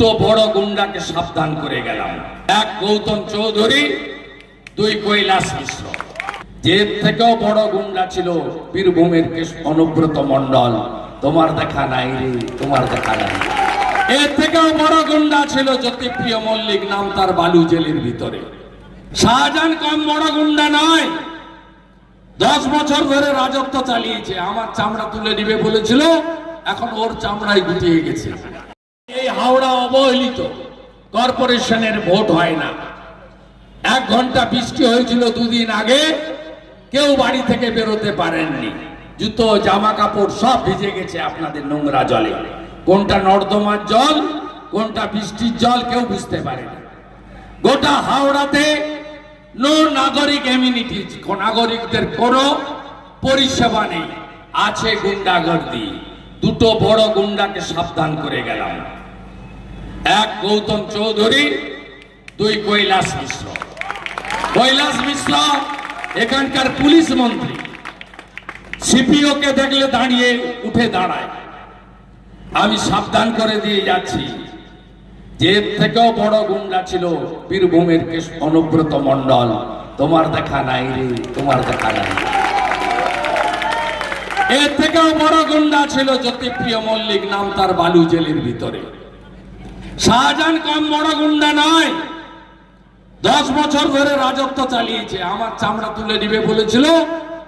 দুটো বড় গুন্ডাকে সাবধান করে গেলাম। এক গৌতম চৌধুরী, দুই কৈলাস মিশ্র। যে থেকেও বড় গুন্ডা ছিল বীরভূমের অনুব্রত মণ্ডল। তোমার দেখা নাই রে, তোমার দেখা নাই। এর থেকেও বড় গুন্ডা ছিল জ্যোতিপ্রিয় মল্লিক, নাম তার বালু জেলের ভিতরে। শাহজাহান কম বড় গুন্ডা নয়। দশ বছর ধরে রাজত্ব চালিয়েছে। আমার চামড়া তুলে নিবে বলেছিল, এখন ওর চামড়াই গুটিয়ে গেছে। হাওড়া অবহেলিত। কর্পোরেশনের ভোট হয় না। এক ঘণ্টা বৃষ্টি হয়েছিল দুদিন আগে, কেউ বাড়ি থেকে বেরোতে পারেননি। জুতো জামা কাপড় সব ভিজে গেছে আপনাদের নোংরা জলে। কোনটা নর্দমার জল, কোনটা বৃষ্টির জল কেউ বুঝতে পারে না। গোটা হাওড়াতে নো নাগরিক এমিনিটিজ নাগরিকদের কোনো পরিষেবা নেই। আছে গুন্ডাগর্দি। দুটো বড় গুন্ডাকে সাবধান করে গেলাম। এক গৌতম চৌধুরী, দুই কৈলাস মিশ্র। কৈলাস মিশ্র এখানকার পুলিশ মন্ত্রী। সিপিও কে দেখলে দাঁড়িয়ে উঠে দাঁড়ায়। আমি সাবধান করে দিয়ে যাচ্ছি। যে থেকেও বড় গুন্ডা ছিল বীরভূমের অনুব্রত মণ্ডল। তোমার দেখা নাই রে, তোমার দেখা নাই। এর থেকেও বড় গুন্ডা ছিল জ্যোতিপ্রিয় মল্লিক, নাম তার বালু জেলের ভিতরে। শাহজাহান কম বড় গুন্ডা নয়। দশ বছর ধরে রাজত্ব চালিয়েছে, আমার চামড়া তুলে নিবে বলেছিল,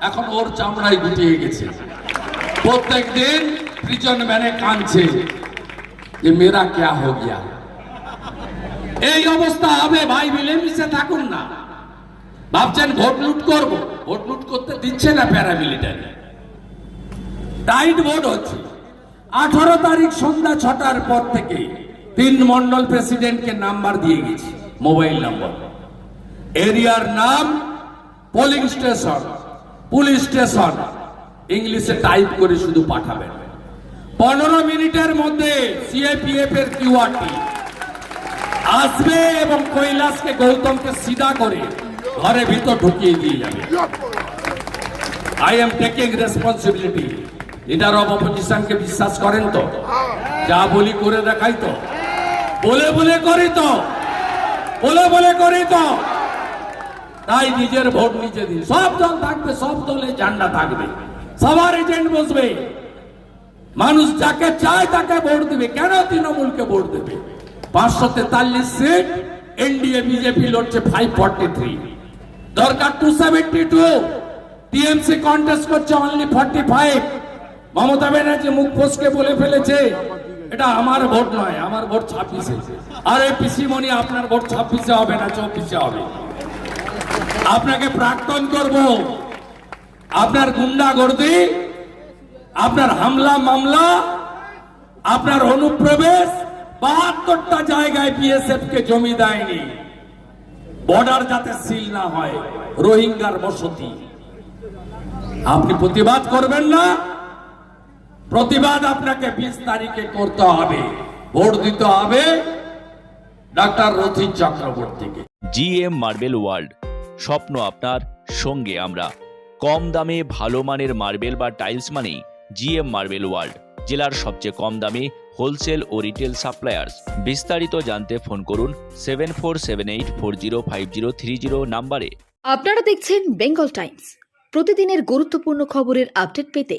এখন ওর চামড়াই গুটিয়ে গেছে। প্রত্যেক দিন প্রিজন ম্যানে কাঁদছে যে মেরা ক্যা হো গিয়া? এই অবস্থা হবে, ভাই মিলেমিশে থাকুন না। ভাবছেন ভোট লুট করব। ভোট লুট করতে দিচ্ছে না প্যারামিলিটারি টাইট ভোট হচ্ছে। আঠারো তারিখ সন্ধ্যা ছটার পর থেকে তিন মন্ডল প্রেসিডেন্টকে নাম্বার দিয়ে গেছি, মোবাইল নাম্বার। এরিয়ার নাম পোলিং স্টেশন, পুলিশ স্টেশন। ইংলিশে টাইপ করে শুধু পাঠাবেন। পনেরো মিনিটের মধ্যে সিএপিএফ এর কিউআরটি আসবে এবং কৈলাসকে গৌতমকে সিধা করে ঘরে ভিতর ঢুকিয়ে দিয়ে যাবে। I am taking responsibility leader of অপোজিশনকে বিশ্বাস করেন তো? যা বলি করে দেখাই তো। বলে বলে করি তো। বলে বলে করি তো। তাই নিজের ভোট নিজে দিন। সব দল থাকবে, সব দলে ঝান্ডা থাকবে। সবার এজেন্ট বসবে। মানুষ যাকে চায় তাকে ভোট দেবে। কেন তৃণমূলকে ভোট দেবে? পাঁচশো তেতাল্লিশ সিট এনডিএ বিজেপি লড়ছে ফাইভ ফর্টি থ্রি দরকার two seventy two TMC contest করছে only forty five Mamata Banerjee মুখ ফসকে বলে ফেলেছে। এটা আমার ভোট নয়, আমার ভোট ছাব্বিশে। আরে পিসিমণি আপনার ভোট ছাব্বিশে হবে না চব্বিশে হবে। আপনাকে প্রাক্তন করব। আপনার গুন্ডাগর্দি, আপনার হামলা, মামলা, আপনার অনুপ্রবেশ বাহাত্তরটা জায়গায় বিএসএফ কে জমি দেয়নি। বর্ডার যাতে সিল না হয়, রোহিঙ্গার বসতি। আপনি প্রতিবাদ করবেন না। প্রতিবাদ আপনাকে বিশ তারিখে করতে হবে। ভোট দিতে হবে ডাক্তার রথিন চক্রবর্তীকে। জিএম মার্বেল ওয়ার্ল্ড স্বপ্ন আপনার সঙ্গে আমরা। কম দামে ভালো মানের মার্বেল বা টাইলস মানেই জিএম মার্বেল ওয়ার্ল্ড জেলার সবচেয়ে কম দামে হোলসেল ও রিটেল সাপ্লায়ার্স। বিস্তারিত জানতে ফোন করুন seven four seven eight four zero five zero three zero নাম্বারে। আপনারা দেখছেন বেঙ্গল টাইমস। প্রতিদিনের গুরুত্বপূর্ণ খবরের আপডেট পেতে